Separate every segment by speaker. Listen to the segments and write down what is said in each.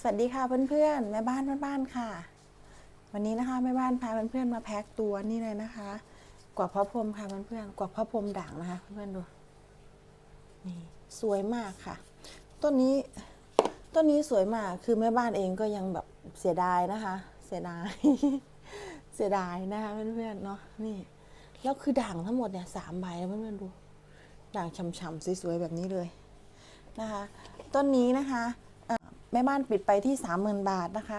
Speaker 1: สวัสดีค่ะเพื่อนๆแม่บ้านแม่บ้านค่ะ วันนี้นะคะแม่บ้านพาเพื่อนๆมาแพ็คตัวนี่เลยนะคะ กวักพระพรมค่ะเพื่อนๆกวักพระพรมด่างนะคะเพื่อนๆดูนี่สวยมากค่ะ ต้นนี้ต้นนี้สวยมากคือแม่บ้านเองก็ยังแบบเสียดายนะคะ เสียดาย เสียดายนะคะเพื่อนๆเนาะนี่แล้วคือด่างทั้งหมดเนี่ยสามใบเพื่อนๆดูด่างฉ่ำๆสวยๆแบบนี้เลยนะคะ ต้นนี้นะคะ ม่บ้านปิดไปที่ 30,000 บาทนะคะ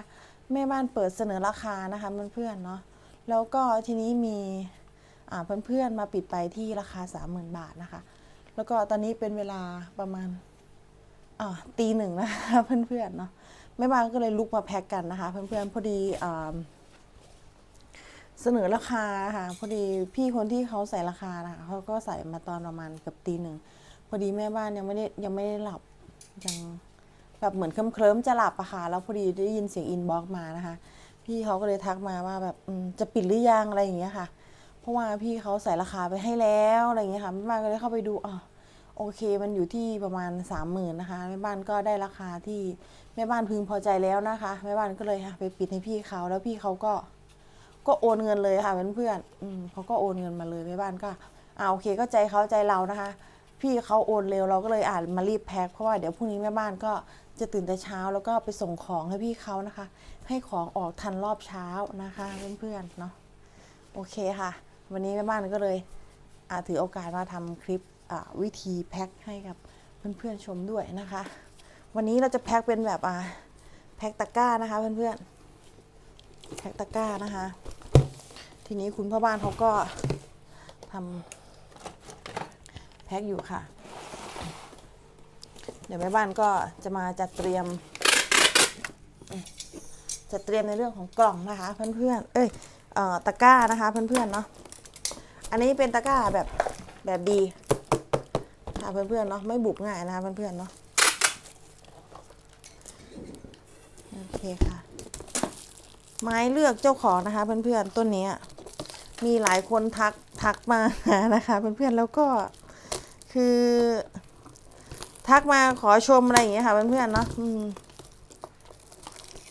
Speaker 1: แม่บ้านเปิดเสนอราคานะคะเพื่อนๆเนาะแล้วก็ทีนี้มีเพื่อนๆมาปิดไปที่ราคา 30,000 บาทนะคะ แล้วก็ตอนนี้เป็นเวลาประมาณตีหนึ่งนะคะเพื่อนๆเนาะแม่บ้านก็เลยลุกมาแพ็กกันนะคะ เพื่อนๆพอดีเสนอราคาค่ะพอดีพี่คนที่เขาใส่ราคานะคะเขาก็ใส่มาตอนประมาณเกับตีหนึ่งพอดีแม่บ้านยังไม่ได้ยังไม่ได้หลับยัง แบบเหมือนเคลิ้มๆจะหลับอะค่ะแล้วพอดีได้ยินเสียงอินบ็อกมานะคะ พี่เขาก็เลยทักมาว่าแบบจะปิดหรือยังอะไรอย่างเงี้ยค่ะ เพราะว่าพี่เขาใส่ราคาไปให้แล้วอะไรอย่างเงี้ยค่ะแม่บ้านก็เลยเข้าไปดูอ๋อโอเค มันอยู่ที่ประมาณสามหมื่นนะคะแม่บ้านก็ได้ราคาที่แม่บ้านพึงพอใจแล้วนะคะแม่บ้านก็เลยอะไปปิดให้พี่เขาแล้วพี่เขาก็ก็โอนเงินเลยค่ะเพื่อนๆอืมเขาก็โอนเงินมาเลยแม่บ้านก็อ่าโอเคก็ใจเขาใจเรานะคะ พี่เขาโอนเร็วเราก็เลยอ่านมารีบแพ็คเพราะว่าเดี๋ยวพรุ่งนี้แม่บ้านก็ จะตื่นแต่เช้าแล้วก็ไปส่งของให้พี่เขานะคะ ให้ของออกทันรอบเช้านะคะ เพื่อนๆเนาะโอเคค่ะ วันนี้แม่บ้านก็เลยถือโอกาสมาทำคลิปวิธีแพ็คให้กับเพื่อนๆชมด้วยนะคะ วันนี้เราจะแพ็คเป็นแบบอ่าแพ็คตะกร้านะคะ เพื่อนๆแพ็คตะกร้านะคะ ทีนี้คุณพ่อบ้านเขาก็ทำแพ็คอยู่ค่ะ เดี๋ยวแม่บ้านก็จะมาจัดเตรียมจัดเตรียมในเรื่องของกล่องนะคะเพื่อนๆ เอ้ยออตะกร้านะคะเพื่อนๆเนาะ อันนี้เป็นตะกร้าแบบแบบดีค่ะเพื่อนๆเนาะไม่บุบง่ายนะคะเพื่อนๆเนาะ โอเคค่ะ ไม้เลือกเจ้าของนะคะเพื่อนๆต้นนี้มีหลายคนทักทักมานะคะเพื่อนๆแล้วก็คือ ทักมาขอชมอะไรอย่างเงี้ยค่ะเพื่อนๆเนาะ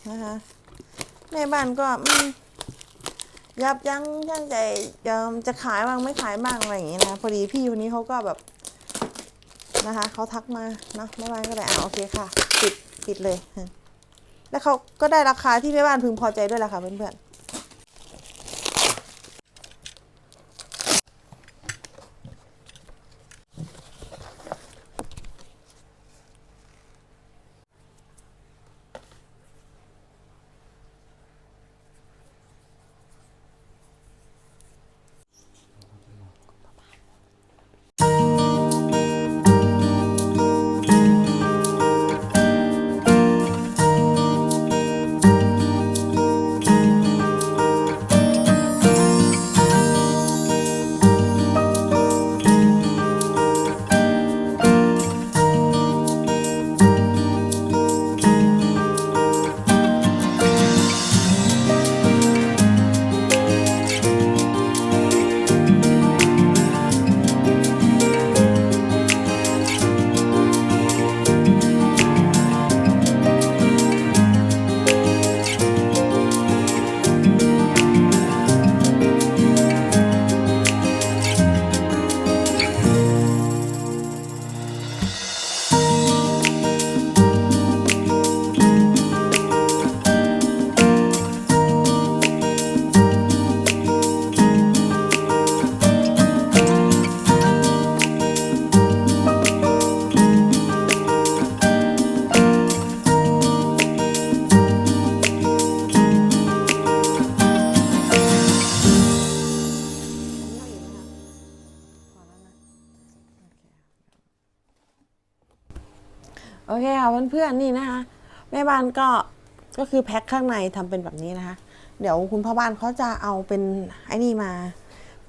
Speaker 1: นะคะแม่บ้านก็ยับยั้งชั่งใจเอิ่มจะขายบ้างไม่ขายบ้างอะไรอย่างเงี้ยนะพอดีพี่คนนี้เขาก็แบบนะคะเขาทักมาเนาะแม่บ้านก็เลยอ่าโอเคค่ะ ปิดปิดเลย แล้วเขาก็ได้ราคาที่แม่บ้านพึงพอใจด้วยแหละค่ะเพื่อนๆ โอเคค่ะเพื่อนๆนี่นะคะแม่บ้านก็ก็คือแพ็คข้างในทำเป็นแบบนี้นะคะ เดี๋ยวคุณพ่อบ้านเขาจะเอาเป็นไอ้นี่มา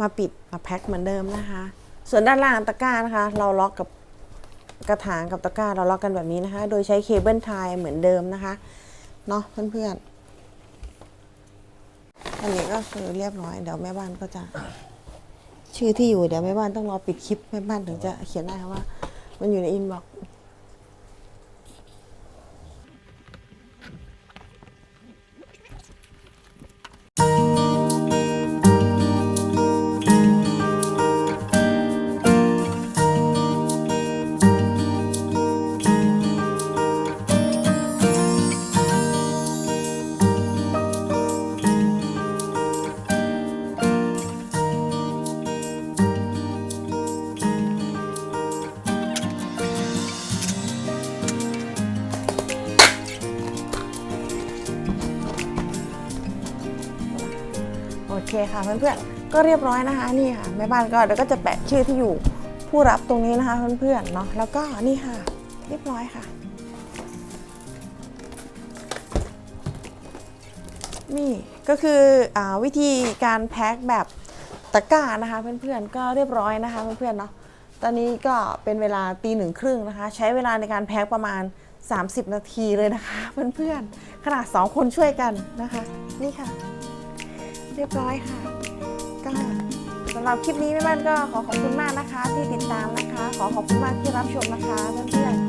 Speaker 1: มาปิดมาแพ็คเหมือนเดิมนะคะ ส่วนด้านล่างตะกร้านะคะ เราล็อกกับกระถางกับตะกร้าเราล็อกกันแบบนี้นะคะ โดยใช้เคเบิลไทยเหมือนเดิมนะคะเนาะเพื่อนๆอันนี้ก็คือเรียบร้อยเดี๋ยวแม่บ้านก็จะ ชื่อที่อยู่เดี๋ยวแม่บ้านต้องรอปิดคลิปแม่บ้านถึงจะเขียนได้ค่ะว่า มันอยู่ในอินบ็อกซ์ เคค่ะเพื่อนๆก็เรียบร้อยนะคะนี่ค่ะแม่บ้านก็เดี๋ยวก็จะแปะชื่อที่อยู่ผู้รับตรงนี้นะคะเพื่อนๆเนาะแล้วก็นี่ค่ะ เรียบร้อยค่ะ นี่ก็คืออวิธีการแพ็คแบบตะกร้านะคะเพื่อนๆก็เรียบร้อยนะคะเพื่อนๆเนาะตอนนี้ก็เป็นเวลาตีหนึ่งครึ่งนะคะ ใช้เวลาในการแพ็คประมาณ 30 นาทีเลยนะคะ เพื่อนๆขนาด 2 คนช่วยกันนะคะ นี่ค่ะ เรียบร้อยค่ะ ก็สำหรับคลิปนี้แม่บ้านก็ขอขอบคุณมากนะคะ ที่ติดตามนะคะ ขอขอบคุณมากที่รับชมนะคะเพื่อนๆ